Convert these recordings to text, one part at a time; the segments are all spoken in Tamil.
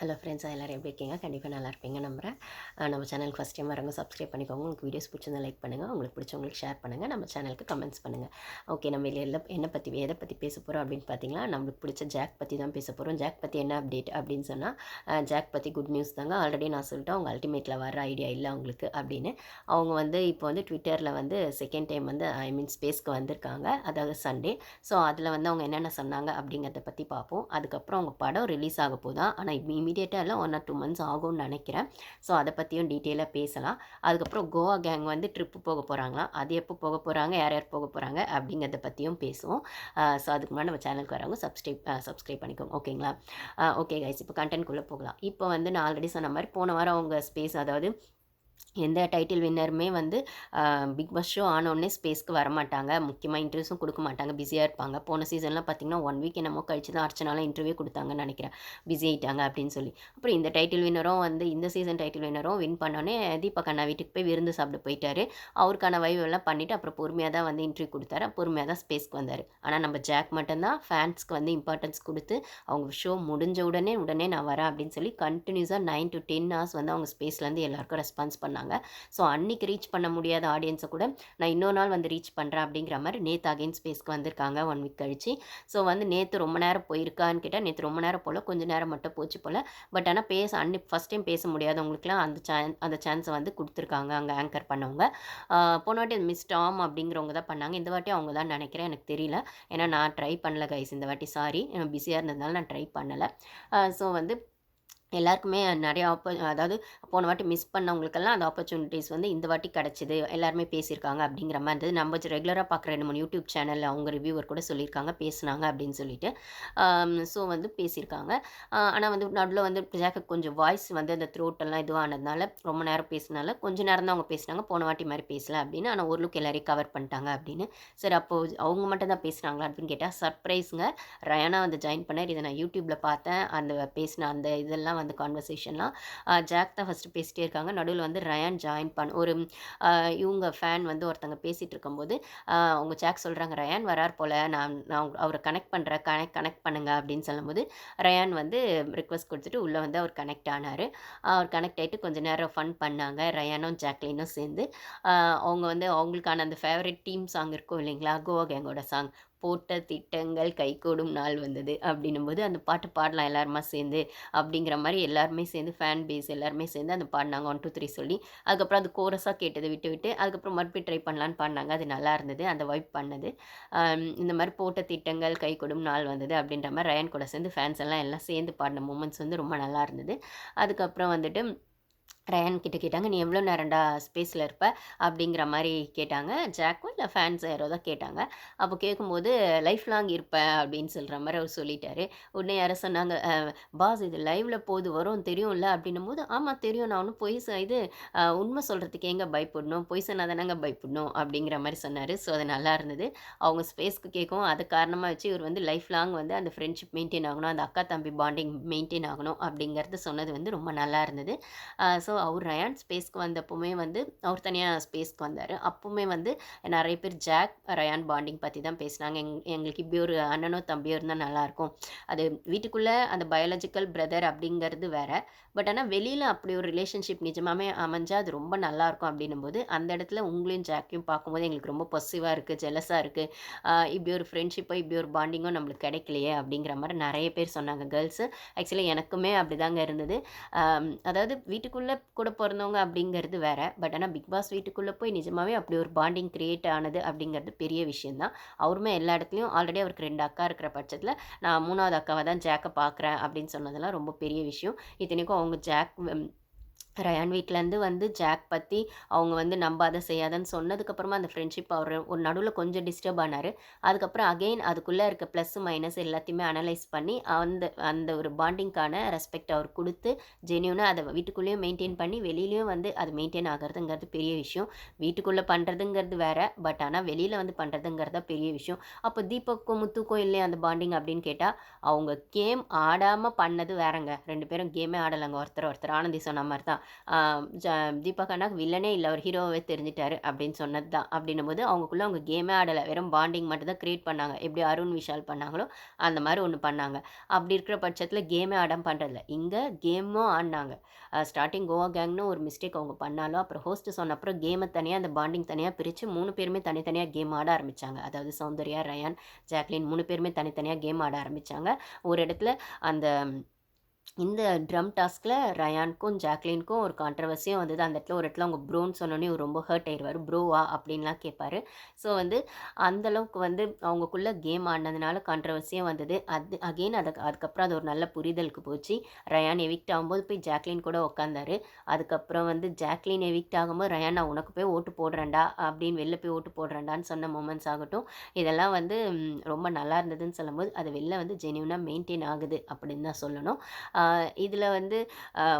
ஹலோ ஃப்ரெண்ட்ஸ் எல்லோரும் எப்படி இருக்கீங்க? கண்டிப்பாக நல்லா இருப்பீங்க நம்புகிறேன் நம்ம சேனலுக்கு ஃபஸ்ட் டைம் வரவங்க சப்ஸ்கிரைப் பண்ணிக்கோங்க. உங்களுக்கு வீடியோஸ் பிடிச்சிருந்தா லைக் பண்ணுங்கள் உங்களுக்கு பிடிச்சவங்களுக்கு ஷேர் பண்ணுங்கள் நம்ம சேனலுக்கு கமெண்ட்ஸ் பண்ணுங்கள் ஓகே நம்ம இதில் எல்லாம் என்ன பற்றி எதை பற்றி பேச போகிறோம் அப்படின்னு பார்த்தீங்கன்னா நம்மளுக்கு பிடிச்ச ஜாக் பற்றி தான் பேச போகிறோம் ஜாக் பற்றி என்ன அப்டேட் அப்படின்னு சொன்னால் ஜாக் பற்றி குட் நியூஸ் தாங்க. ஆல்ரெடி நான் சொல்லிட்டேன் அவங்க அல்டிமேட்டில் வர ஐடியா இல்லை அவங்களுக்கு அப்படின்னு. அவங்க வந்து இப்போ வந்து ட்விட்டரில் வந்து செகண்ட் டைம் வந்து ஐ மீன் ஸ்பேஸ்க்கு வந்திருக்காங்க. அதாவது சண்டே ஸோ அதில் வந்து அவங்க என்னென்ன சொன்னாங்க அப்படிங்கிறத பற்றி பார்ப்போம் அதுக்கப்புறம் அவங்க படம் ரிலீஸ் ஆக போதான் ஆனால் இமீடியட்டாக இல்லை ஒன் ஆர் டூ மந்த்ஸ் ஆகும்னு நினைக்கிறேன். ஸோ அதை பற்றியும் டீட்டெயிலாக பேசலாம். அதுக்கப்புறம் கோவா கேங் வந்து ட்ரிப்பு போக போகிறாங்களாம் அது எப்போ போக போகிறாங்க யார் யார் போக போகிறாங்க அப்படிங்கிறத பற்றியும் பேசுவோம். ஸோ அதுக்கு முன்னாடி நம்ம சேனலுக்கு வரவங்க சப்ஸ்கிரைப் சப்ஸ்கிரைப் பண்ணிக்கோங்க. ஓகேங்களா? ஓகே கைஸ் இப்போ கண்டென்ட்குள்ளே போகலாம். இப்போ வந்து நான் ஆல்ரெடி சொன்ன மாதிரி போன வாரம் அவங்க ஸ்பேஸ் அதாவது எந்த டைட்டில் வின்னருமே வந்து பிக் பாஸ் ஷோ ஆனோடனே ஸ்பேஸ்க்கு வரமாட்டாங்க. முக்கியமாக இன்டர்வியூஸும் கொடுக்க மாட்டாங்க. பிஸியாக இருப்பாங்க. போன சீசன்லாம் பார்த்தீங்கன்னா ஒன் வீக் என்னமோ கழிச்சு தான் அர்ச்சனால இன்டர்வியூ கொடுத்தாங்கன்னு நினைக்கிறேன். பிஸி ஆகிட்டாங்க அப்படின்னு சொல்லி. அப்புறம் இந்த டைட்டில் வின்னரும் வந்து இந்த சீசன் டைட்டில் வின்னரும் வின் பண்ணோடனே தீபக் அண்ணா வீட்டுக்கு போய் விருந்து சாப்பிட போயிட்டாரு. அவருக்கான வைவ் எல்லாம் பண்ணிவிட்டு அப்புறம் பொறுமையாக தான் வந்து இன்டர்வியூ கொடுத்தாரு. பொறுமையாக தான் ஸ்பேஸ்க்கு வந்தார். ஆனால் நம்ம ஜாக் மட்டும்தான் ஃபேன்ஸ்க்கு வந்து இம்பார்ட்டன்ஸ் கொடுத்து அவங்க ஷோ முடிஞ்ச உடனே உடனே நான் வரேன் அப்படின்னு சொல்லி கண்டினியூஸாக நைன் டு டென் ஹவர்ஸ் வந்து அவங்க ஸ்பேஸ்லேருந்து எல்லாருக்கும் ரெஸ்பான்ஸ் பண்ணாங்க. ஸோ அன்னைக்கு ரீச் பண்ண முடியாத ஆடியன்ஸை கூட நான் இன்னொரு நாள் வந்து ரீச் பண்ணுறேன் அப்படிங்கிற மாதிரி நேற்று அகைன் ஸ்பேஸ்க்கு வந்திருக்காங்க ஒன் வீக் கழிச்சு. ஸோ வந்து நேற்று ரொம்ப நேரம் போயிருக்கான்னு கேட்டால் நேற்று ரொம்ப நேரம் போல் கொஞ்சம் நேரம் மட்டும் போச்சு போல். பட் ஆனால் பேச அன்னி ஃபஸ்ட் டைம் பேச முடியாதவங்களுக்குலாம் அந்த சான் அந்த சான்ஸை வந்து கொடுத்துருக்காங்க அங்கே ஆங்கர் பண்ணவங்க. போன வாட்டி மிஸ் டாம் அப்படிங்கிறவங்க தான் பண்ணாங்க. இந்த வாட்டி அவங்க தான் நினைக்கிறேன் எனக்கு தெரியல. ஏன்னா நான் ட்ரை பண்ணல கைஸ் இந்த வாட்டி சாரி பிஸியாக இருந்ததுனால நான் ட்ரை பண்ணலை. ஸோ வந்து எல்லாருக்குமே நிறைய ஆப்ப அதாவது போன வாட்டி மிஸ் பண்ணவங்களுக்கெல்லாம் அந்த ஆப்பர்ச்சுனிட்டிஸ் வந்து இந்த வாட்டி கிடச்சிது. எல்லாருமே பேசியிருக்காங்க அப்படிங்கிற மாதிரி இருந்தது. நம்ம ரெகுலராக பார்க்குற ரெண்டு மூணு யூடியூப் சேனலில் அவங்க ரிவ்யூவர் கூட சொல்லியிருக்காங்க பேசுனாங்க அப்படின்னு சொல்லிட்டு. ஸோ வந்து பேசியிருக்காங்க. ஆனால் வந்து நடுவில் வந்து ஜாக்கு கொஞ்சம் வாய்ஸ் வந்து அந்த த்ரோட்டெல்லாம் இதுவானதுனால ரொம்ப நேரம் பேசினால கொஞ்சம் நேரம் தான் அவங்க பேசினாங்க. போன வாட்டி மாதிரி பேசல அப்படின்னு. ஆனால் ஒரு லுக் எல்லாரையும் கவர் பண்ணிட்டாங்க அப்படின்னு. சரி அப்போது அவங்க மட்டும் தான் பேசுனாங்களா அப்படின்னு கேட்டால் சர்ப்ரைஸுங்க ரயானா வந்து ஜாயின் பண்ணார். இதை நான் யூடியூப்பில் பார்த்தேன். அந்த பேசின அந்த இதெல்லாம் வந்து கான்வர்சேஷன்லாம் ஜாக் தான் ஃபஸ்ட்டு பேசிட்டே இருக்காங்க. நடுவில் வந்து ரயான் ஜாயின் பண் ஒரு இவங்க ஃபேன் வந்து ஒருத்தங்க பேசிகிட்டு இருக்கும்போது அவங்க ஜாக் சொல்கிறாங்க ரயான் வரார் போல். நான் நான் அவரை கனெக்ட் பண்ணுறேன் கனெக்ட் கனெக்ட் பண்ணுங்க. அப்படின்னு சொல்லும்போது ரயான் வந்து ரிக்வஸ்ட் கொடுத்துட்டு உள்ளே வந்து அவர் கனெக்ட் ஆனார். அவர் கனெக்ட் ஆகிட்டு கொஞ்சம் நேரம் ஃபன் பண்ணாங்க. ரயானும் ஜாக்லினும் சேர்ந்து. அவங்க வந்து அவங்களுக்கான அந்த ஃபேவரட் டீம் சாங் இருக்கும் இல்லைங்களா? கோவா கேங்கோட சாங் போட்ட திட்டங்கள் கைகூடும் நாள் வந்தது அப்படின்னும்போது அந்த பாட்டு பாடலாம் எல்லாருமா சேர்ந்து அப்படிங்கிற மாதிரி எல்லாருமே சேர்ந்து ஃபேன் பேஸ் எல்லாருமே சேர்ந்து அந்த பாடினாங்க. ஒன் டூ த்ரீ சொல்லி அதுக்கப்புறம் அது கோரஸாக கேட்டதை விட்டு விட்டு அதுக்கப்புறம் மறுபடியும் ட்ரை பண்ணலான்னு பாடினாங்க. அது நல்லா இருந்தது அந்த வைப் பண்ணது. இந்த மாதிரி போட்ட திட்டங்கள் கை கொடும் நாள் வந்தது அப்படின்ற மாதிரி ரயன் கூட சேர்ந்து ஃபேன்ஸ் எல்லாம் எல்லாம் சேர்ந்து பாடின மூமெண்ட்ஸ் வந்து ரொம்ப நல்லா இருந்தது. அதுக்கப்புறம் வந்துட்டு ரயான் கிட்ட கேட்டாங்க நீ எவ்வளோ நேரம்டா ஸ்பேஸில் இருப்ப? அப்படிங்கிற மாதிரி கேட்டாங்க. ஜாக்கும் இல்லை ஃபேன்ஸ் யாரோ தான் கேட்டாங்க. அப்போ கேட்கும்போது லைஃப் லாங் இருப்பேன் அப்படின்னு சொல்கிற மாதிரி அவர் சொல்லிட்டாரு. உடனே யாரோ சொன்னாங்க பாஸ் இது லைவில் போது வரும் தெரியும்ல? அப்படின்னும் போது ஆமாம் தெரியும். நான் ஒன்றும் பொய் இது உண்மை சொல்கிறதுக்கு எங்கே பயப்படணும்? பொய் சொன்னால் தானங்க பயப்படணும்? அப்படிங்கிற மாதிரி சொன்னார். ஸோ அது நல்லா இருந்தது. அவங்க ஸ்பேஸ்க்கு கேட்கும் அது காரணமாக வச்சு இவர் வந்து லைஃப் லாங் வந்து அந்த ஃப்ரெண்ட்ஷிப் மெயின்டைன் ஆகணும். அந்த அக்கா தம்பி பாண்டிங் மெயின்டைன் ஆகணும் அப்படிங்கிறது சொன்னது வந்து ரொம்ப நல்லா இருந்தது. ஸோ அவர் ரயான் ஸ்பேஸ்க்கு வந்தப்போவுமே வந்து அவர் தனியாக ஸ்பேஸ்க்கு வந்தார். அப்போவுமே வந்து நிறைய பேர் ஜாக் ரயான் பாண்டிங் பற்றி தான் பேசினாங்க. எங் எங்களுக்கு இப்படி ஒரு அண்ணனோ தம்பியோ இருந்தால் நல்லாயிருக்கும் அது வீட்டுக்குள்ளே அந்த பயாலஜிக்கல் பிரதர் அப்படிங்கிறது வேற. பட் ஆனால் வெளியில் அப்படி ஒரு ரிலேஷன்ஷிப் நிஜமாவே அமைஞ்சால் அது ரொம்ப நல்லாயிருக்கும் அப்படின்னும் போது அந்த இடத்துல உங்களையும் ஜாக்கையும் பார்க்கும்போது எங்களுக்கு ரொம்ப பொசிவாக இருக்குது ஜெலஸாக இருக்குது இப்படி ஒரு ஃப்ரெண்ட்ஷிப்போ இப்படி ஒரு பாண்டிங்கோ நம்மளுக்கு கிடைக்கலையே அப்படிங்கிற மாதிரி நிறைய பேர் சொன்னாங்க. கேர்ள்ஸு ஆக்சுவலி எனக்குமே அப்படி தாங்க இருந்தது அதாவது வீட்டுக்குள்ளே கூட பிறந்தவங்க அப்படிங்கிறது வேற. பட் ஆனால் பிக் பாஸ் வீட்டுக்குள்ளே போய் நிஜமாவே அப்படி ஒரு பாண்டிங் கிரியேட் ஆனது அப்படிங்கிறது பெரிய விஷயந்தான் அவருமே எல்லா இடத்துலையும் ஆல்ரெடி அவருக்கு ரெண்டு அக்கா இருக்கிற பட்சத்தில் நான் மூணாவது அக்காவை தான் ஜாக்கை பார்க்குறேன் அப்படின்னு சொன்னதெல்லாம் ரொம்ப பெரிய விஷயம். இத்தனைக்கும் அவங்க ஜாக் ரயான் வீட்டிலேருந்து வந்து ஜாக் பற்றி அவங்க வந்து நம்பாத செய்யாதன்னு சொன்னதுக்கப்புறமா அந்த ஃப்ரெண்ட்ஷிப் அவர் ஒரு நடுவில் கொஞ்சம் டிஸ்டர்ப் ஆனார். அதுக்கப்புறம் அகெயின் அதுக்குள்ளே இருக்க ப்ளஸ் மைனஸ் எல்லாத்தையுமே அனலைஸ் பண்ணி அந்த அந்த ஒரு பாண்டிங்க்கான ரெஸ்பெக்ட் அவர் கொடுத்து ஜென்யூனாக அதை வீட்டுக்குள்ளேயும் மெயின்டைன் பண்ணி வெளியிலையும் வந்து அது மெயின்டைன் ஆகிறதுங்கிறது பெரிய விஷயம். வீட்டுக்குள்ளே பண்ணுறதுங்கிறது வேற பட் ஆனால் வெளியில் வந்து பண்ணுறதுங்கிறது பெரிய விஷயம். அப்போ தீபக்கும் முத்துக்கும் இல்லையா அந்த பாண்டிங் அப்படின்னு கேட்டால் அவங்க கேம் ஆடாமல் பண்ணது வேறங்க. ரெண்டு பேரும் கேமே ஆடலைங்க. ஒருத்தர் ஒருத்தர் ஆனந்தி சொன்ன மாதிரி தான் ஜ தீபக் அண்ணா வில்லனே இல்லை அவர் ஹீரோவே தெரிஞ்சிட்டாரு அப்படின்னு சொன்னது தான் அப்படின்னும் போது அவங்களுக்குள்ளே அவங்க கேமே ஆடலை. வெறும் பாண்டிங் மட்டும் தான் க்ரியேட் பண்ணாங்க. எப்படி அருண் விஷால் பண்ணாங்களோ அந்த மாதிரி ஒன்று பண்ணாங்க. அப்படி இருக்கிற பட்சத்தில் கேமே ஆடம் பண்ணுறதில்ல இங்கே கேமும் ஆடினாங்க. ஸ்டார்டிங் கோவா கேங்னு ஒரு மிஸ்டேக் அவங்க பண்ணாலும் அப்புறம் ஹோஸ்ட் சொன்ன அப்புறம் கேமை தனியாக அந்த பாண்டிங் தனியாக பிரித்து மூணு பேருமே தனித்தனியாக கேம் ஆட ஆரம்பித்தாங்க அதாவது சௌந்தர்யா ரயான் ஜாக்லின் மூணு பேருமே தனித்தனியாக கேம் ஆட ஆரம்பித்தாங்க ஒரு இடத்துல அந்த இந்த ட்ரம் டாஸ்கில் ரயானுக்கும் ஜாக்லினுக்கும் ஒரு கான்ட்ரவர்சியும் வந்தது. அந்த இடத்துல ஒரு இடத்துல அவங்க ப்ரோன்னு சொன்னோன்னே ரொம்ப ஹர்ட் ஆயிடுவார் ப்ரோவா அப்படின்லாம் கேட்பாரு. ஸோ வந்து அந்தளவுக்கு வந்து அவங்கக்குள்ளே கேம் ஆடினதுனால கான்ட்ரவர்சியும் வந்தது. அது அகெயின் அதுக்கு அதுக்கப்புறம் அது ஒரு நல்ல புரிதலுக்கு போச்சு. ரயான் எவிக்ட் ஆகும்போது போய் ஜாக்லின் கூட உட்காந்தாரு அதுக்கப்புறம் வந்து ஜாக்லின் எவிக்ட் ஆகும்போது ரயான் நான் உனக்கு போய் ஓட்டு போடுறேன்டா அப்படின்னு வெளில போய் ஓட்டு போடுறேன்டான்னு சொன்ன மூமெண்ட்ஸ் ஆகட்டும். இதெல்லாம் வந்து ரொம்ப நல்லா இருந்ததுன்னு சொல்லும்போது அது வெளில வந்து ஜென்யூனாக மெயின்டைன் ஆகுது அப்படின்னு தான் சொல்லணும். இதில் வந்து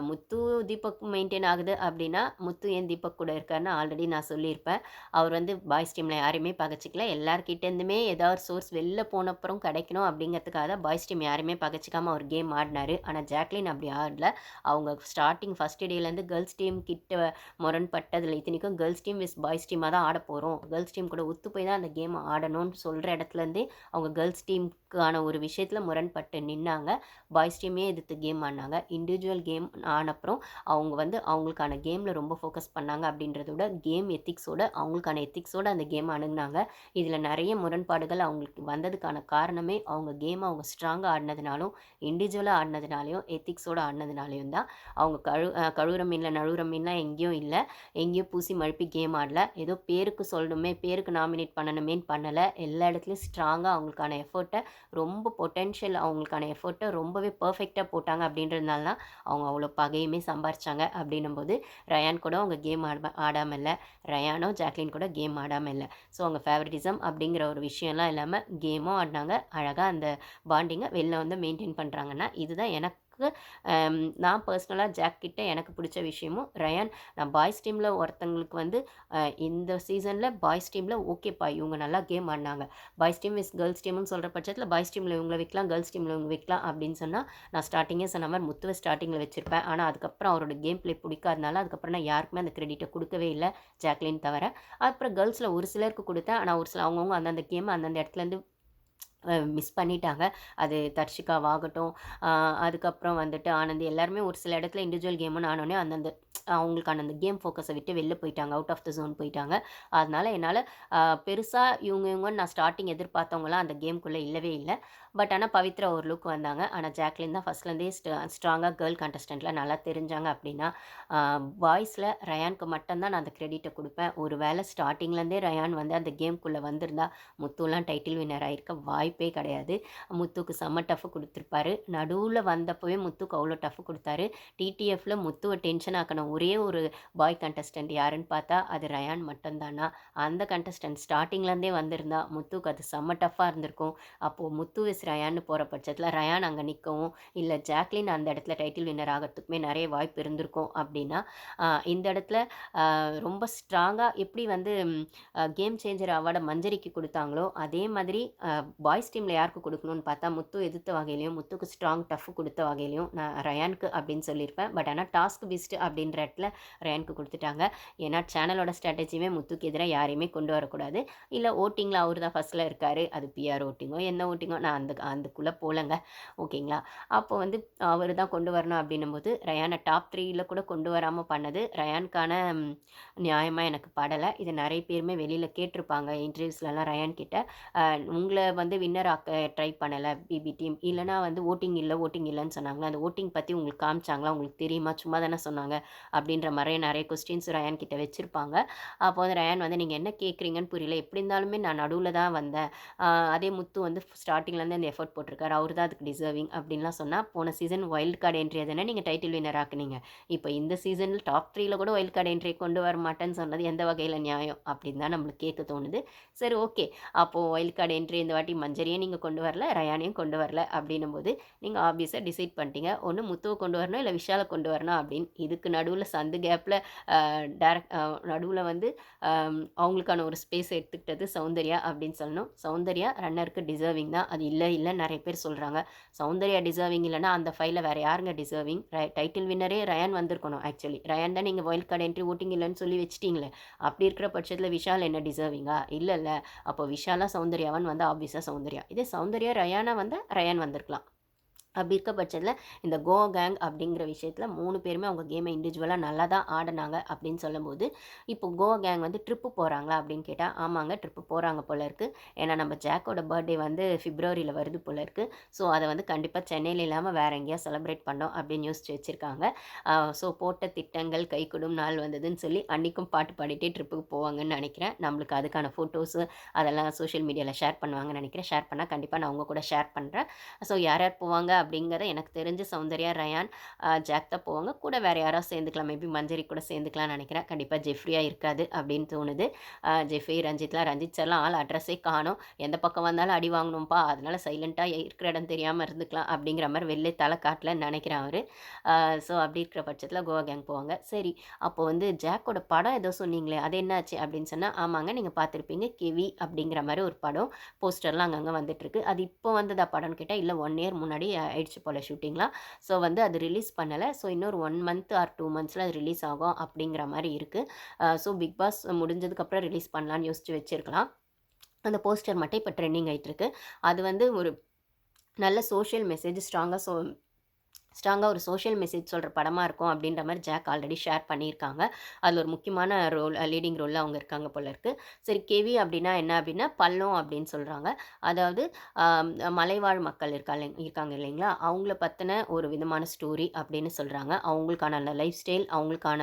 முத்து தீபக் மெயின்டைன் ஆகுது அப்படின்னா முத்து ஏன் தீபக் கூட இருக்காருன்னு ஆல்ரெடி நான் சொல்லியிருப்பேன். அவர் வந்து பாய்ஸ் டீமில் யாரையுமே பகச்சிக்கல. எல்லார்கிட்டேருந்துமே ஏதாவது சோர்ஸ் வெளில போனப்புறம் கிடைக்கணும் அப்படிங்கிறதுக்காக தான் பாய்ஸ் டீம் யாருமே பகச்சிக்காமல் அவர் கேம் ஆடினார். ஆனால் ஜாக்லின் அப்படி ஆடல. அவங்க ஸ்டார்டிங் ஃபஸ்ட் டேலேருந்து கேர்ள்ஸ் டீம் கிட்ட முரண்பட்டதில் இத்தனைக்கும் கேர்ள்ஸ் டீம் விஸ் பாய்ஸ் டீமாக தான் ஆட போகிறோம் கேர்ள்ஸ் டீம் கூட ஒத்து போய் தான் அந்த கேம் ஆடணும்னு சொல்கிற இடத்துலேருந்தே அவங்க கேர்ள்ஸ் டீமுக்கான ஒரு விஷயத்தில் முரண்பட்டு நின்னாங்க. பாய்ஸ் டீமே எதிர்த்து கேம் கேம் ஆடினாங்க. இண்டிவிஜுவல் கேம் ஆனப்புறம் அவங்க வந்து அவங்களுக்கான கேமில் ரொம்ப ஃபோக்கஸ் பண்ணாங்க அப்படின்றத விட கேம் எத்திக்ஸோட அவங்களுக்கான எத்திக்ஸோடு அந்த கேம் அணுகுனாங்க. இதில் நிறைய முரண்பாடுகள் அவங்களுக்கு வந்ததுக்கான காரணமே அவங்க கேம் அவங்க ஸ்ட்ராங்காக ஆடினதுனாலும் இண்டிவிஜுவலாக ஆடினதுனாலையும் எத்திக்ஸோடு ஆடினதுனாலையும் தான். அவங்க கழு கழுவுற மீனில் நழுவுற மீன்லாம் எங்கேயும் இல்லை. எங்கேயும் பூசி மழுப்பி கேம் ஆடல. ஏதோ பேருக்கு சொல்லணுமே பேருக்கு நாமினேட் பண்ணணுமேன்னு பண்ணலை. எல்லா இடத்துலையும் ஸ்ட்ராங்காக அவங்களுக்கான எஃபர்ட்டை ரொம்ப பொட்டென்ஷியல் அவங்களுக்கான எஃபர்ட்டை ரொம்பவே பர்ஃபெக்டாக போட்டாங்க. அப்படின்றதுனால தான் அவங்க அவ்வளோ பகையுமே சம்பாரிச்சாங்க. அப்படின்னும் போது ரயான் கூட அவங்க கேம் ஆட ஆடாமல் இல்லை ரயானோ ஜாக்லின் கூட கேம் ஆடாமல் இல்லை ஸோ அவங்க ஃபேவரட்டிசம் அப்படிங்கிற ஒரு விஷயம்லாம் இல்லாமல் கேமும் ஆடினாங்க. அழகாக அந்த பாண்டிங்கை வெளில வந்து மெயின்டைன் பண்ணுறாங்கன்னா இதுதான் எனக்கு நான் பர்சனலாக ஜாக் கிட்ட எனக்கு பிடிச்ச விஷயமும் ரயான் நான் பாய்ஸ் டீமில் ஒருத்தங்களுக்கு வந்து இந்த சீசனில் பாய்ஸ் டீமில் ஓகேப்பா இவங்க நல்லா கேம் ஆடினாங்க. பாய்ஸ் டீம் இஸ் கேர்ள்ஸ் டீம்னு சொல்கிற பட்சத்தில் பாய்ஸ் டீமில் இவங்களை வைக்கலாம் கேர்ள்ஸ் டீமில் இவங்க வைக்கலாம் அப்படின்னு சொன்னால் நான் ஸ்டார்டிங்கே சொன்ன மாதிரி முத்துவை ஸ்டார்டிங்கில் வச்சுருப்பேன். ஆனால் அதுக்கப்புறம் அவரோட கேம் பிளே பிடிக்காதனால அதுக்கப்புறம் நான் யாருக்குமே அந்த கிரெடிட்டை கொடுக்கவே இல்லை ஜாக்லின் தவிர. அப்புறம் கேர்ள்ஸில் ஒரு சிலருக்கு கொடுத்தேன். ஆனால் ஒரு சில அவங்கவுங்க அந்தந்த கேம் அந்தந்த இடத்துலேருந்து மிஸ் பண்ணிட்டாங்க. அது தர்ஷிகாவாகட்டும் அதுக்கப்புறம் வந்துட்டு ஆனந்த் எல்லாருமே ஒரு சில இடத்துல இண்டிவிஜுவல் கேமுன்னு ஆனோடனே அந்தந்த அவங்களுக்கான அந்த கேம் ஃபோக்கஸை விட்டு வெளில போயிட்டாங்க. அவுட் ஆஃப் த ஜோன் போயிட்டாங்க. அதனால் என்னால் பெருசாக இவங்க இவங்க நான் ஸ்டார்டிங் எதிர்பார்த்தவங்களாம் அந்த கேம்குள்ளே இல்லவே இல்லை. பட் ஆனால் பவித்ரா ஒரு லுக் வந்தாங்க. ஆனால் ஜாக்லின் தான் ஃபஸ்ட்லேருந்தே ஸ்ட்ராங்காக கேர்ள் கண்டஸ்டண்ட்டில் நல்லா தெரிஞ்சாங்க அப்படின்னா பாய்ஸில் ரயானுக்கு மட்டும்தான் நான் அந்த க்ரெடிட்டை கொடுப்பேன். ஒரு வேளை ஸ்டார்டிங்லேருந்தே ரயான் வந்து அந்த கேம்குள்ளே வந்திருந்தா முத்துலாம் டைட்டில் வின்னர் ஆகிருக்க வாய்ப்பே கிடையாது. முத்துக்கு செம்ம டஃப் கொடுத்துருப்பாரு. நடுவில் வந்தப்போவே முத்துக்கு அவ்வளோ டஃப் கொடுத்தாரு. டிடிஎஃப்பில் முத்துவை டென்ஷன் ஆக்கின ஒரே ஒரு பாய் கண்டஸ்டன்ட் யாருன்னு பார்த்தா அது ரயான் மட்டும்தானா? அந்த கண்டஸ்டன்ட் ஸ்டார்டிங்லேருந்தே வந்திருந்தா முத்துக்கு அது செம்ம டஃப்பாக இருந்திருக்கும். அப்போது முத்து விஸ் ரயான்னு போகிற பட்சத்தில் ரயான் அங்கே நிற்கவும் இல்லை ஜாக்லின் அந்த இடத்துல டைட்டில் வின்னர் ஆகிறதுக்குமே நிறைய வாய்ப்பு இருந்திருக்கும் அப்படின்னா இந்த இடத்துல ரொம்ப ஸ்ட்ராங்காக எப்படி வந்து கேம் சேஞ்சர் அவார்டை மஞ்சரிக்கு கொடுத்தாங்களோ அதே மாதிரி பாய்ஸ் டீமில் யாருக்கு கொடுக்கணும்னு பார்த்தா முத்து எதிர்த்த வகையிலையும் முத்துக்கு ஸ்ட்ராங் டஃப் கொடுத்த வகையிலையும் நான் ரயானுக்கு அப்படின்னு சொல்லியிருப்பேன். பட் ஆனால் டாஸ்க் பிஸ்ட் அப்படின்ற இடத்துல ரயானுக்கு கொடுத்துட்டாங்க. ஏன்னா சேனலோட ஸ்ட்ராட்டஜியுமே முத்துக்கு எதிராக யாரையுமே கொண்டு வரக்கூடாது. இல்லை ஓட்டிங்கில் அவர் தான் ஃபஸ்ட்டில் இருக்கார். அது பிஆர் ஓட்டிங்கோ என்ன ஓட்டிங்கோ நான் அந்த அதுக்குள்ளே போகலங்க ஓகேங்களா? அப்போ வந்து அவர் தான் கொண்டு வரணும் அப்படின்னும் போது ரயானை டாப் த்ரீயில் கூட கொண்டு வராமல் பண்ணது ரயானுக்கான நியாயமாக எனக்கு படலை. இது நிறைய பேருமே வெளியில் கேட்டிருப்பாங்க இன்டர்வியூஸ்லலாம் ரயான் கிட்ட. உங்களை வந்து வின்னர் ஆக்க ட்ரை பண்ணலை பிபி டீம் இல்லைனா வந்து ஓட்டிங் இல்லை ஓட்டிங் இல்லைன்னு சொன்னாங்களா அந்த ஓட்டிங் பற்றி உங்களுக்கு காமிச்சாங்களா? உங்களுக்கு தெரியுமா? சும்மா தானே சொன்னாங்க. அப்படின்ற மாதிரி நிறைய கொஸ்டின்ஸ் ரயான் கிட்ட வச்சுருப்பாங்க. அப்போ வந்து ரயான் வந்து நீங்கள் என்ன கேட்குறீங்கன்னு புரியல. எப்படி இருந்தாலுமே நான் நடுவில் தான் வந்தேன். அதே முத்து வந்து ஸ்டார்டிங்லேருந்து அந்த எஃபர்ட் போட்டிருக்காரு. அவர் தான் அதுக்கு டிசர்விங் அப்படின்லாம் சொன்னால் போன சீசன் வைல்ட் கார்டு என்ட்ரி தானே நீங்கள் டைட்டில் வின்னர் ஆக்குனீங்க. இப்போ இந்த சீசனில் டாப் த்ரீயில் கூட வைல்ட் கார்டு என்ட்ரி கொண்டு வர மாட்டேன்னு சொன்னது எந்த வகையில் நியாயம் அப்படின்னு தான் நம்மளுக்கு கேட்க தோணுது. சரி ஓகே அப்போது வைல்ட் கார்டு என்ட்ரி இந்த வாட்டி மஞ்சரியும் நீங்கள் கொண்டு வரல ரயானையும் கொண்டு வரல அப்படின்னும் போது நீங்கள் ஆப்வியஸாக டிசைட் பண்ணிட்டீங்க. ஒன்று முத்துவை கொண்டு வரணும் இல்லை விஷாலை கொண்டு வரணும் அப்படின்னு. இதுக்கு நடுவில் சந்து கேப்பில் டேரக்ட் நடுவில் வந்து அவங்களுக்கான ஒரு ஸ்பேஸ் எடுத்துக்கிட்டது சௌந்தர்யா அப்படின்னு சொல்லணும். சௌந்தர்யா ரன்னருக்கு டிசர்விங் தான். அது இல்லை இல்லை நிறைய பேர் சொல்கிறாங்க சௌந்தர்யா டிசர்விங் இல்லைன்னா அந்த ஃபைலில் வேறு யாருங்க டிசர்விங் டைட்டில் வின்னரே ரயான் வந்திருக்கணும் ஆக்சுவலி ரயான் தான் நீங்கள் வைல்ட் கார்டு என்ட்ரி ஓட்டிங் இல்லைன்னு சொல்லி வச்சிட்டிங்களே. அப்படி இருக்கிற பட்சத்தில் விஷால் என்ன டிசர்விங்கா இல்லை இல்லை அப்போ விஷாலா சௌந்தர்யாவன் வந்து ஆப்வியஸாக சௌந்தர்யா. இதே சௌந்தர்யா ரயானா வந்தால் ரயான் வந்திருக்கலாம். அப்படி இருக்க பட்சத்தில் இந்த கோ கேங் அப்படிங்கிற விஷயத்தில் மூணு பேருமே அவங்க கேமை இண்டிவிஜுவலாக நல்லா தான் ஆடினாங்க அப்படின்னு சொல்லும்போது இப்போ கோ கேங் வந்து ட்ரிப்பு போகிறாங்களா அப்படின்னு கேட்டால் ஆமாங்க ட்ரிப்பு போகிறாங்க போல இருக்குது ஏன்னா நம்ம ஜாக்கோட பர்த்டே வந்து பிப்ரவரியில் வருது போல இருக்குது ஸோ அதை வந்து கண்டிப்பாக சென்னையில் இல்லாமல் வேறு எங்கேயா செலிப்ரேட் பண்ணோம் அப்படின்னு யோசிச்சு வச்சுருக்காங்க. ஸோ போட்ட திட்டங்கள் கைக்கூடும் நாள் வந்ததுன்னு சொல்லி அன்றைக்கும் பாட்டு பாடிட்டே ட்ரிப்புக்கு போவாங்கன்னு நினைக்கிறேன். நம்மளுக்கு அதுக்கான ஃபோட்டோஸு அதெல்லாம் சோஷியல் மீடியாவில் ஷேர் பண்ணுவாங்கன்னு நினைக்கிறேன். ஷேர் பண்ணால் கண்டிப்பாக நான் உங்கள் கூட ஷேர் பண்ணுறேன் ஸோ யார் யார் போவாங்க அப்படிங்கிறத எனக்கு தெரிஞ்சு சௌந்தர்யா ரயான் ஜாக் தான் போவாங்க. கூட வேறு யாராவது சேர்ந்துக்கலாம். மேபி மஞ்சரி கூட சேர்ந்துக்கலாம்னு நினைக்கிறேன். கண்டிப்பாக ஜெஃப்ரியாக இருக்காது அப்படின்னு தோணுது. ஜெஃப்ரி ரஞ்சித்லாம் ரஞ்சித் சார்லாம் ஆள் அட்ரஸே காணும். எந்த பக்கம் வந்தாலும் அடி வாங்கணும்ப்பா அதனால் சைலண்ட்டாக இருக்கிற இடம் தெரியாமல் இருந்துக்கலாம் அப்படிங்கிற மாதிரி வெளிலே தலை காட்டலன்னு நினைக்கிறேன் அவர். ஸோ அப்படி இருக்கிற பட்சத்தில் கோவா கேங் போவாங்க. சரி அப்போ வந்து ஜாக்கோட படம் ஏதோ சொன்னீங்களே அது என்னாச்சு அப்படின்னு சொன்னால் ஆமாங்க நீங்கள் பார்த்துருப்பீங்க. கெவி அப்படிங்கிற மாதிரி ஒரு படம் போஸ்டர்லாம் அங்கங்கே வந்துட்டுருக்கு அது இப்போ வந்ததா படம்னு கேட்டால் இல்லை ஒன் இயர் முன்னாடி ஆயிடுச்சு போல் ஷூட்டிங்லாம் ஸோ வந்து அது ரிலீஸ் பண்ணலை. ஸோ இன்னொரு ஒன் மந்த் ஆர் டூ மந்த்ஸில் அது ரிலீஸ் ஆகும் அப்படிங்கிற மாதிரி இருக்குது ஸோ பிக் பாஸ் முடிஞ்சதுக்கப்புறம் ரிலீஸ் பண்ணலான்னு யோசிச்சு வச்சுருக்கலாம். அந்த போஸ்டர் மட்டும் இப்போ ட்ரெண்டிங் ஆகிட்டுருக்கு அது வந்து ஒரு நல்ல சோஷியல் மெசேஜ் ஸ்ட்ராங்காக ஸோ ஸ்ட்ராங்காக ஒரு சோஷியல் மெசேஜ் சொல்கிற படமாக இருக்கும் அப்படின்ற மாதிரி ஜாக் ஆல்ரெடி ஷேர் பண்ணியிருக்காங்க. அதில் ஒரு முக்கியமான ரோல் லீடிங் ரோலில் அவங்க இருக்காங்க போல இருக்குது சரி கெவி அப்படின்னா என்ன அப்படின்னா பள்ளம் அப்படின்னு சொல்கிறாங்க அதாவது மலைவாழ் மக்கள் இருக்கா இருக்காங்க இல்லைங்களா? அவங்கள பற்றின ஒரு விதமான ஸ்டோரி அப்படின்னு சொல்கிறாங்க அவங்களுக்கான அந்த லைஃப் ஸ்டைல் அவங்களுக்கான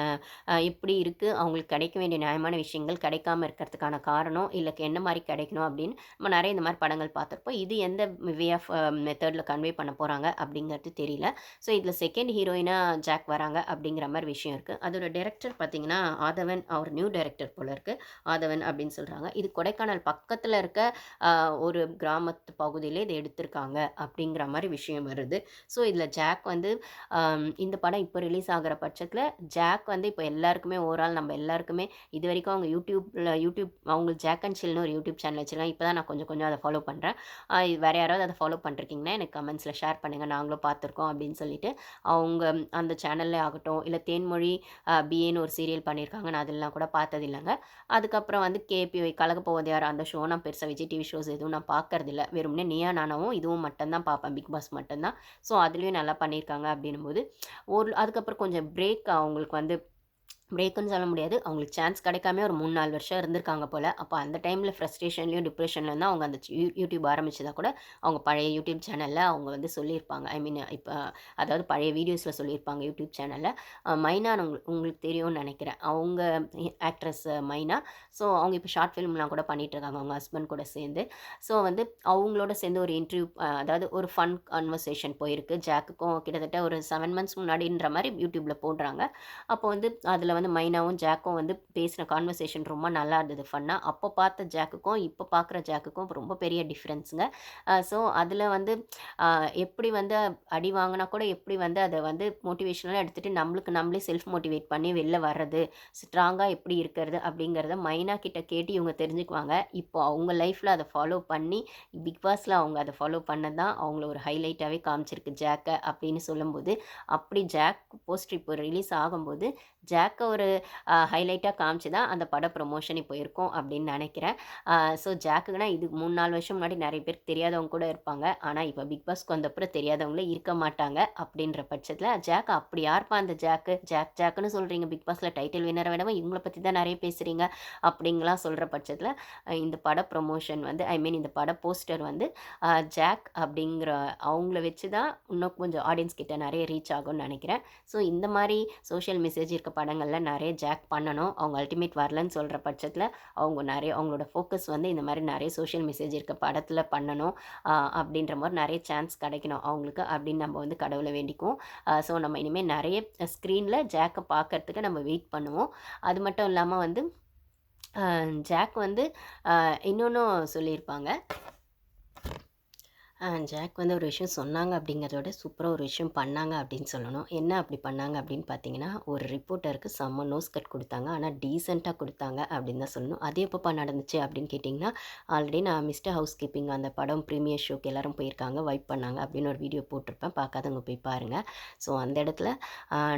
எப்படி இருக்குது அவங்களுக்கு கிடைக்க வேண்டிய நியாயமான விஷயங்கள் கிடைக்காம இருக்கிறதுக்கான காரணம் இல்லை என்ன மாதிரி கிடைக்கணும் அப்படின்னு நம்ம நிறைய இந்த மாதிரி படங்கள் பார்த்துருப்போம். இது எந்த வே ஆஃப் மெத்தடில் கன்வே பண்ண போகிறாங்க அப்படிங்கிறது தெரியல. ஸோ இதில் செகண்ட் ஹீரோயினாக ஜாக் வராங்க அப்படிங்கிற மாதிரி விஷயம் இருக்குது அதோட டேரக்டர் பார்த்தீங்கன்னா ஆதவன் அவர் நியூ டேரக்டர் போல் இருக்குது ஆதவன் அப்படின்னு சொல்கிறாங்க இது கொடைக்கானல் பக்கத்தில் இருக்க ஒரு கிராமத்து பகுதியிலே இதை எடுத்திருக்காங்க அப்படிங்கிற மாதிரி விஷயம் வருது. ஸோ இதில் ஜாக் வந்து இந்த படம் இப்போ ரிலீஸ் ஆகிற பட்சத்தில் ஜாக் வந்து இப்போ எல்லாருக்குமே ஓவரால் நம்ம எல்லாருக்குமே இது வரைக்கும் அவங்க யூடியூப்பில் யூடியூப் அவங்க ஜாக் அண்ட் சில்னு ஒரு யூடியூப் சேனல் வச்சுருக்காங்க. இப்போ தான் நான் கொஞ்சம் கொஞ்சம் அதை ஃபாலோ பண்ணுறேன் வேறு யாராவது அதை ஃபாலோ பண்ணிருக்கீங்கன்னா எனக்கு கமெண்ட்ஸில் ஷேர் பண்ணுங்கள் நாங்களும் பார்த்துருக்கோம் அப்படின்னு சொல்லி சொல்லிட்டு அவங்க அந்த சேனல்லே ஆகட்டும் இல்லை தேன்மொழி பிஏன்னு ஒரு சீரியல் பண்ணியிருக்காங்க நான் அதெல்லாம் கூட பார்த்தது இல்லைங்க அதுக்கப்புறம் வந்து கேபிஒய் கலக யார் அந்த ஷோ நான் பெருசாக விஜய் டிவி ஷோஸ் எதுவும் நான் பார்க்கறதில்ல. வெறும்னே நீயா நானாவும் இதுவும் மட்டும்தான் பார்ப்பேன். பிக் பாஸ் மட்டும்தான். ஸோ அதுலேயும் நல்லா பண்ணியிருக்காங்க அப்படின்னும் போது ஒரு அதுக்கப்புறம் கொஞ்சம் பிரேக் அவங்களுக்கு வந்து பிரேக்குன்னு சொல்ல முடியாது. அவங்களுக்கு சான்ஸ் கிடைக்காம ஒரு மூணு நாலு வருஷம் இருந்திருக்காங்க போல். அப்போ அந்த டைமில் ஃப்ரஸ்ட்ரேஷன்லையும் டிப்ரெஷன்லையும் தான் அவங்க அந்த யூடியூப் ஆரம்பிச்சதா கூட அவங்க பழைய யூடியூப் சேனலில் அவங்க வந்து சொல்லியிருப்பாங்க. ஐ மீன் இப்போ அதாவது பழைய வீடியோஸில் சொல்லியிருப்பாங்க யூடியூப் சேனலில். மைனா உங்களுக்கு உங்களுக்கு தெரியும்னு நினைக்கிறேன். அவங்க ஆக்ட்ரஸ் மைனா ஸோ அவங்க இப்போ ஷார்ட் ஃபிலிம்லாம் கூட பண்ணிகிட்ருக்காங்க அவங்க ஹஸ்பண்ட் கூட சேர்ந்து. ஸோ வந்து அவங்களோட சேர்ந்து ஒரு இன்டர்வியூ அதாவது ஒரு ஃபன் கான்வர்சேஷன் போயிருக்கு. ஜாக்குக்கும் கிட்டத்தட்ட ஒரு செவன் மந்த்ஸ் முன்னாடின்ற மாதிரி யூடியூப்பில் போடுறாங்க. அப்போ வந்து அதில் வந்து மைனாவும் ஜாக்கும் வந்து பேசின கான்வர்சேஷன் ரொம்ப நல்லா இருந்தது ஃபன்னாக அப்போ பார்த்த ஜாக்குக்கும் இப்போ பார்க்குற ஜாக்குக்கும் ரொம்ப பெரிய டிஃப்ரென்ஸுங்க ஸோ அதில் வந்து எப்படி வந்து அடி வாங்கினா கூட எப்படி வந்து அதை வந்து மோட்டிவேஷனலாக எடுத்துகிட்டு நம்மளுக்கு நம்மளே செல்ஃப் மோட்டிவேட் பண்ணி வெளில வர்றது ஸ்ட்ராங்காக எப்படி இருக்கிறது அப்படிங்கிறத மைண்ட் மைனா கிட்ட கேட்டு இவங்க தெரிஞ்சுக்குவாங்க. இப்போ அவங்க லைஃப்பில் அதை ஃபாலோ பண்ணி பிக் பாஸில் அவங்க அதை ஃபாலோ பண்ண தான் அவங்கள ஒரு ஹைலைட்டாகவே காமிச்சிருக்கு ஜாக்கை அப்படின்னு சொல்லும்போது அப்படி ஜாக் போஸ்ட் இப்போ ரிலீஸ் ஆகும்போது ஜாக்கை ஒரு ஹைலைட்டாக காமிச்சு தான் அந்த பட ப்ரொமோஷன் இப்போ இருக்கும் அப்படின்னு நினைக்கிறேன். ஸோ ஜாக்குனா இது மூணு நாலு வருஷம் முன்னாடி நிறைய பேருக்கு தெரியாதவங்க கூட இருப்பாங்க. ஆனால் இப்போ பிக் பாஸ்க்கு வந்தப்புறம் தெரியாதவங்களே இருக்க மாட்டாங்க அப்படின்ற பட்சத்தில் ஜாக் அப்படி யார்ப்பா அந்த ஜாக்கு ஜாக் ஜாக்குன்னு சொல்கிறீங்க பிக் பாஸில் டைட்டில் வினரை விடவும் இவங்கள பற்றி தான் நிறைய பேசுகிறீங்க அப்படிங்கலாம் சொல்கிற பட்சத்தில் இந்த பட ப்ரொமோஷன் வந்து ஐ மீன் இந்த பட போஸ்டர் வந்து ஜாக் அப்படிங்கிற அவங்கள வச்சு தான் இன்னும் கொஞ்சம் ஆடியன்ஸ் கிட்ட நிறைய ரீச் ஆகும்னு நினைக்கிறேன். ஸோ இந்த மாதிரி சோஷியல் மெசேஜ் இருக்க படங்களில் நிறைய ஜாக் பண்ணணும். அவங்க அல்டிமேட் வரலன்னு சொல்கிற பட்சத்தில் அவங்க நிறைய அவங்களோட ஃபோக்கஸ் வந்து இந்த மாதிரி நிறைய சோஷியல் மெசேஜ் இருக்க படத்தில் பண்ணணும். அப்படின்ற மாதிரி நிறைய சான்ஸ் கிடைக்கணும் அவங்களுக்கு அப்படின்னு நம்ம வந்து கடவுளை வேண்டிக்குவோம். ஸோ நம்ம இனிமேல் நிறைய ஸ்க்ரீனில் ஜாக்கை பார்க்குறதுக்கு நம்ம வெயிட் பண்ணுவோம். அது மட்டும் இல்லாமல் வந்து ஜாக் வந்து இன்னொன்றும் சொல்லியிருப்பாங்க. ஜாக் வந்து ஒரு விஷயம் சொன்னாங்க அப்படிங்கிறத விட ஒரு விஷயம் பண்ணாங்க அப்படின்னு சொல்லணும். என்ன அப்படி பண்ணாங்க அப்படின்னு பார்த்தீங்கன்னா, ஒரு ரிப்போர்ட்டருக்கு செம்ம நோஸ் கட் கொடுத்தாங்க ஆனால் டீசெண்டாக கொடுத்தாங்க அப்படின்னு தான் சொல்லணும். அது எப்பப்போ நடந்துச்சு அப்படின்னு கேட்டிங்கன்னா, ஆல்ரெடி நான் மிஸ்டர் ஹவுஸ் கீப்பிங் அந்த படம் ப்ரீமியர் ஷோக்கு எல்லாரும் போயிருக்காங்க, வைப் பண்ணாங்க அப்படின்னு ஒரு வீடியோ போட்டிருப்பேன். பார்க்காதவங்க போய் பாருங்கள் ஸோ அந்த இடத்துல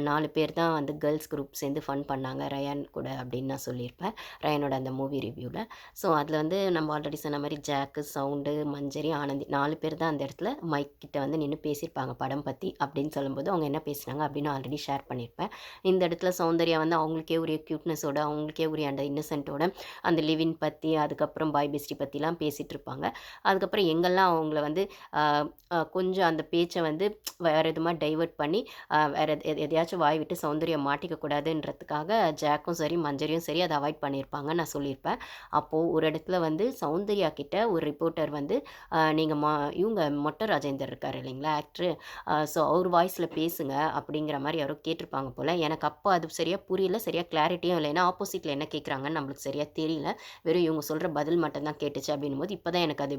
நாலு பேர் தான் வந்து கேர்ள்ஸ் குரூப் சேர்ந்து ஃபன் பண்ணாங்க. ரயான் கூட அப்படின்னு நான் சொல்லியிருப்பேன். ரயானோட அந்த மூவி ரிவ்யூவில் ஸோ அதில் வந்து நம்ம ஆல்ரெடி சொன்ன மாதிரி ஜாக்கு, சவுண்டு, மஞ்சரி, ஆனந்தி நாலு பேர் தான் அந்த இடத்துல மைக் கிட்ட வந்து நின்று பேசியிருப்பாங்க படம் பற்றி அப்படின்னு சொல்லும்போது, அவங்க என்ன பேசுனாங்க அப்படின்னு ஆல்ரெடி ஷேர் பண்ணியிருப்பேன். இந்த இடத்துல சௌந்தர்யா வந்து அவங்களுக்கே உரிய க்யூட்னஸோட அவங்களுக்கே உரிய அந்த இன்னசென்ட்டோட அந்த லிவின் பற்றி அதுக்கப்புறம் பாய் பெஸ்டி பற்றிலாம் பேசிகிட்டு இருப்பாங்க. அதுக்கப்புறம் எங்கெல்லாம் அவங்கள வந்து கொஞ்சம் அந்த பேச்சை வந்து வேறு எதுமா டைவர்ட் பண்ணி, வேறு எது எதையாச்சும் வாய் விட்டு சௌந்தர்யம் மாட்டிக்க கூடாதுன்றதுக்காக ஜாக்கும் சரி, மஞ்சரியும் சரி அதை அவாய்ட் பண்ணியிருப்பாங்க நான் சொல்லியிருப்பேன். அப்போது ஒரு இடத்துல வந்து சௌந்தர்யா கிட்ட ஒரு ரிப்போர்ட்டர் வந்து நீங்கள் மா இவங்க மொட்டை ராஜேந்தர் இருக்கார் இல்லைங்களா ஆக்டரு. ஸோ அவர் வாய்ஸில் பேசுங்க அப்படிங்கிற மாதிரி யாரோ கேட்டிருப்பாங்க போல் எனக்கு அப்போ அது சரியாக புரியல. சரியாக கிளாரிட்டியும் இல்லை ஏன்னா ஆப்போசிட்ல என்ன கேட்குறாங்கன்னு நம்மளுக்கு சரியாக தெரியல. வெறும் இவங்க சொல்கிற பதில் மட்டும்தான் கேட்டுச்சு கேட்டுச்சு அப்படின்னும்போது, இப்போ தான் எனக்கு அது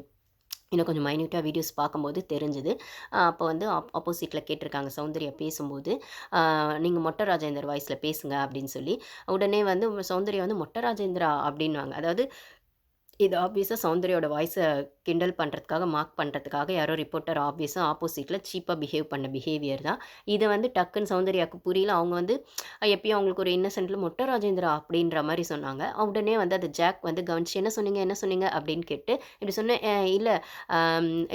இன்னும் கொஞ்சம் மைன்யூட்டாக வீடியோஸ் பார்க்கும்போது தெரிஞ்சுது அப்போ வந்து ஆப் ஆப்போசிட்டில் கேட்டிருக்காங்க சௌந்தர்யா பேசும்போது, நீங்கள் மொட்டை ராஜேந்தர் வாய்ஸில் பேசுங்க அப்படின்னு சொல்லி. உடனே வந்து சௌந்தர்யா வந்து மொட்ட ராஜேந்திரா அப்படின்னுவாங்க. அதாவது இது ஆப்வியஸாக சௌந்தர்யாவோட வாய்ஸை கிண்டல் பண்ணுறதுக்காக மார்க் பண்ணுறதுக்காக யாரோ ரிப்போர்ட்டர் ஆப்வியஸாக ஆப்போசிட்டில் சீப்பாக பிஹேவ் பண்ண பிஹேவியர் தான். இதை வந்து டக்குன்னு சௌந்தர்யாவுக்கு புரியல. அவங்க வந்து எப்பயும் அவங்களுக்கு ஒரு இன்னசென்ட்ல மொட்டை ராஜேந்திரா அப்படின்ற மாதிரி சொன்னாங்க. உடனே வந்து அத ஜாக் வந்து கவனிச்சு என்ன சொன்னீங்க? என்ன சொன்னீங்க? அப்படின்னு கேட்டு இப்படி சொன்னேன். இல்லை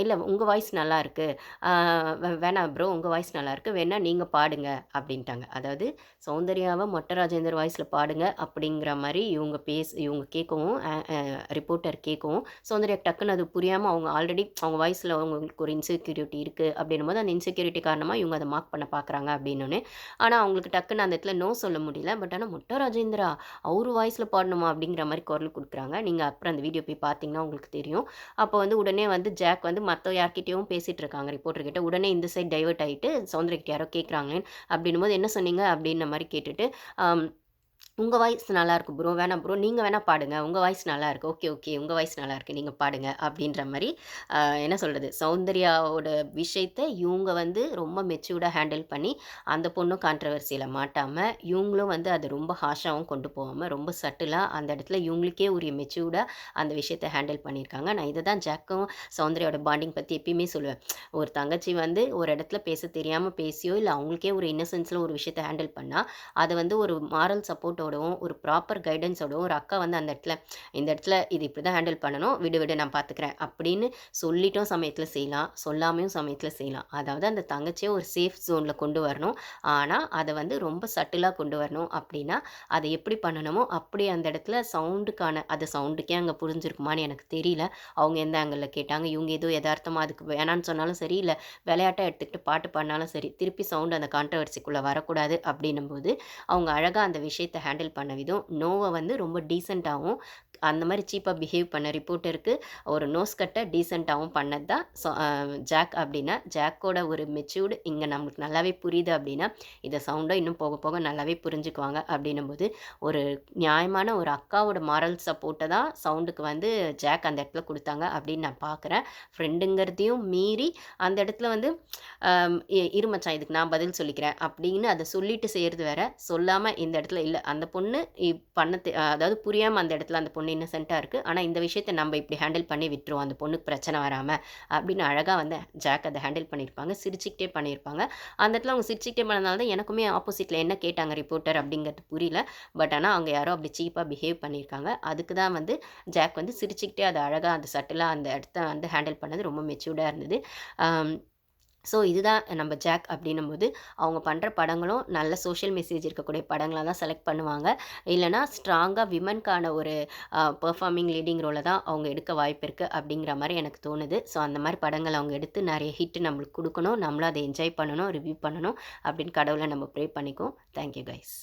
இல்லை உங்கள் வாய்ஸ் நல்லா இருக்குது வேணாம் ப்ரோ உங்கள் வாய்ஸ் நல்லாயிருக்கு. வேணா நீங்கள் பாடுங்க அப்படின்ட்டாங்க. அதாவது சௌந்தர்யாவை மொட்டை ராஜேந்திர வாய்ஸில் பாடுங்க அப்படிங்கிற மாதிரி இவங்க பேச இவங்க கேட்கவும் ரிப்போர்ட் அ கேட்கும் கேட்கவும், சௌந்தர்யாக்கு டக்குன்னு அது புரியாமல் அவங்க ஆல்ரெடி அவங்க வாய்ஸில் அவங்களுக்கு ஒரு இன்செக்யூரிட்டி இருக்குது அப்படின்னும் போது அந்த இன்செக்யூரிட்டி காரணமாக இவங்க அதை மார்க் பண்ண பார்க்குறாங்க அப்படின்னு ஆனால் அவங்களுக்கு டக்குன்னு அந்த இடத்துல நோ சொல்ல முடியல. பட் ஆனால் மொட்ட ராஜேந்திரா அவர் வாய்ஸில் பாடணுமா? அப்படிங்கிற மாதிரி குரல் கொடுக்குறாங்க நீங்கள் அப்புறம் அந்த வீடியோ போய் பார்த்தீங்கன்னா உங்களுக்கு தெரியும். அப்போ வந்து உடனே வந்து ஜாக் வந்து மற்ற யார்கிட்டயும் பேசிகிட்டு இருக்காங்க ரிப்போர்ட்டர் கிட்ட. உடனே இந்த சைட் டைவர்ட் ஆகிட்டு சௌந்தர்யா யாரோ யாரோ கேட்குறாங்களேன்னு அப்படின்னும்போது என்ன சொன்னீங்க? அப்படின்ன மாதிரி கேட்டுட்டு, உங்கள் வாய்ஸ் நல்லாயிருக்கு ப்ரோ. வேணாம் ப்ரோ. நீங்கள் வேணால் பாடுங்க. உங்கள் வாய்ஸ் நல்லாயிருக்கு. Okay, okay. உங்கள் வாய்ஸ் நல்லாயிருக்கு. நீங்கள் பாடுங்க அப்படின்ற மாதிரி என்ன சொல்கிறது சௌந்தர்யாவோட விஷயத்த இவங்க வந்து ரொம்ப மெச்சூர்டாக ஹேண்டில் பண்ணி, அந்த பொண்ணும் கான்ட்ரவர்சியில் மாட்டாமல் இவங்களும் வந்து அதை ரொம்ப ஹாஷாகவும் கொண்டு போகாமல் ரொம்ப சட்டிலாக அந்த இடத்துல இவங்களுக்கே உரிய மெச்சூர்டாக அந்த விஷயத்த ஹேண்டில் பண்ணியிருக்காங்க. நான் இதை தான் ஜாக்கும் சௌந்தர்யாவோட பாண்டிங் பற்றி எப்பயுமே சொல்லுவேன். ஒரு தங்கச்சி வந்து ஒரு இடத்துல பேச தெரியாமல் பேசியோ, இல்லை அவங்களுக்கே ஒரு இன்னசென்ஸில் ஒரு விஷயத்த ஹேண்டில் பண்ணால் அதை வந்து ஒரு மாரல் சப்போர்ட்டோடவும், ஒரு ப்ராப்பர் கைடன்ஸோடவும் ஒரு அக்கா வந்து அந்த இடத்துல, இந்த இடத்துல இது இப்படி தான் ஹேண்டில் பண்ணணும். விடு, விடு நான் பார்த்துக்கிறேன் அப்படின்னு சொல்லிட்டும் சமயத்தில் செய்யலாம். சொல்லாமையும் சமயத்தில் செய்யலாம். அதாவது அந்த தங்கச்சியை ஒரு சேஃப் ஜோனில் கொண்டு வரணும். ஆனால் அதை வந்து ரொம்ப சட்டிலாக கொண்டு வரணும் அப்படின்னா, அதை எப்படி பண்ணணுமோ அப்படி அந்த இடத்துல சவுண்டுக்கான அது சவுண்டுக்கே அங்கே புரிஞ்சிருக்குமான்னு எனக்கு தெரியல. அவங்க எந்த ஆங்கிளில் கேட்டாங்க. இவங்க ஏதோ யதார்த்தமாக அதுக்கு வேணான்னு சொன்னாலும் சரி, இல்லை விளையாட்டாக எடுத்துக்கிட்டு பாட்டு பாடினாலும் சரி, திருப்பி சவுண்ட் அந்த கான்ட்ரவர்சிக்குள்ளே வரக்கூடாது அப்படின்னும் போது அவங்க அழகாக அந்த விஷயத்தை ஹேண்டில் பண்ண விதம், நோவை வந்து ரொம்ப டீசெண்டாகவும் அந்த மாதிரி சீப்பாக பிஹேவ் பண்ண ரிப்போர்ட்டருக்கு ஒரு நோஸ் கட்டை டீசெண்டாகவும் பண்ணது தான் ஸோ ஜாக் அப்படின்னா, ஜாக்கோட ஒரு மெச்சூர்டு இங்கே நம்மளுக்கு நல்லாவே புரியுது அப்படின்னா, இந்த சவுண்டா இன்னும் போக போக நல்லாவே புரிஞ்சுக்குவாங்க அப்படின்னும்போது, ஒரு நியாயமான ஒரு அக்காவோட மாரல் சப்போர்ட்டை தான் சவுண்டுக்கு வந்து ஜாக் அந்த இடத்துல கொடுத்தாங்க அப்படின்னு நான் பார்க்குறேன். ஃப்ரெண்டுங்கிறதையும் மீறி அந்த இடத்துல வந்து இருமச்சான் இ இதுக்கு நான் பதில் சொல்லிக்கிறேன் அப்படின்னு அதை சொல்லிட்டு செய்கிறது வேற. சொல்லாமல் இந்த இடத்துல இல்லை அந்த பொண்ணு இப் பண்ண அதாவது புரியாமல் அந்த இடத்துல அந்த பொண்ணு இன்னசென்ட்டாக இருக்குது ஆனால் இந்த விஷயத்த நம்ம இப்படி ஹேண்டில் பண்ணி விட்டுருவோம். அந்த பொண்ணுக்கு பிரச்சனை வராமல் அப்படின்னு அழகாக வந்து ஜாக் அதை ஹேண்டில் பண்ணியிருப்பாங்க. சிரிச்சுக்கிட்டே பண்ணியிருப்பாங்க. அந்த இடத்துல அவங்க சிரிச்சுக்கிட்டே பண்ணதுனால தான் எனக்குமே ஆப்போசிட்டில் என்ன கேட்டாங்க ரிப்போர்ட்டர் அப்படிங்கிறது புரியல. பட் ஆனால் அவங்க யாரோ அப்படி சீப்பாக பிஹேவ் பண்ணியிருக்காங்க. அதுக்கு தான் வந்து ஜாக் வந்து சிரிச்சுக்கிட்டே அதை அழகாக அந்த சட்டிலாக அந்த இடத்த வந்து ஹேண்டில் பண்ணது ரொம்ப மெச்சூர்டாக இருந்தது. ஸோ இதுதான் நம்ம ஜாக் அப்படின்னும்போது, அவங்க பண்ணுற படங்களும் நல்ல சோஷியல் மெசேஜ் இருக்கக்கூடிய படங்களாக தான் செலக்ட் பண்ணுவாங்க. இல்லைனா ஸ்ட்ராங்காக விமன்க்கான ஒரு பெர்ஃபார்மிங் லீடிங் ரோலை தான் அவங்க எடுக்க வாய்ப்பு இருக்குது அப்படிங்கிற மாதிரி எனக்கு தோணுது. ஸோ அந்த மாதிரி படங்கள் அவங்க எடுத்து நிறைய ஹிட் நம்மளுக்கு கொடுக்கணும் நம்மளும் அதை என்ஜாய் பண்ணணும், ரிவ்யூ பண்ணணும் அப்படின்னு கடவுளை நம்ம ப்ரே பண்ணிக்குவோம். Thank you guys.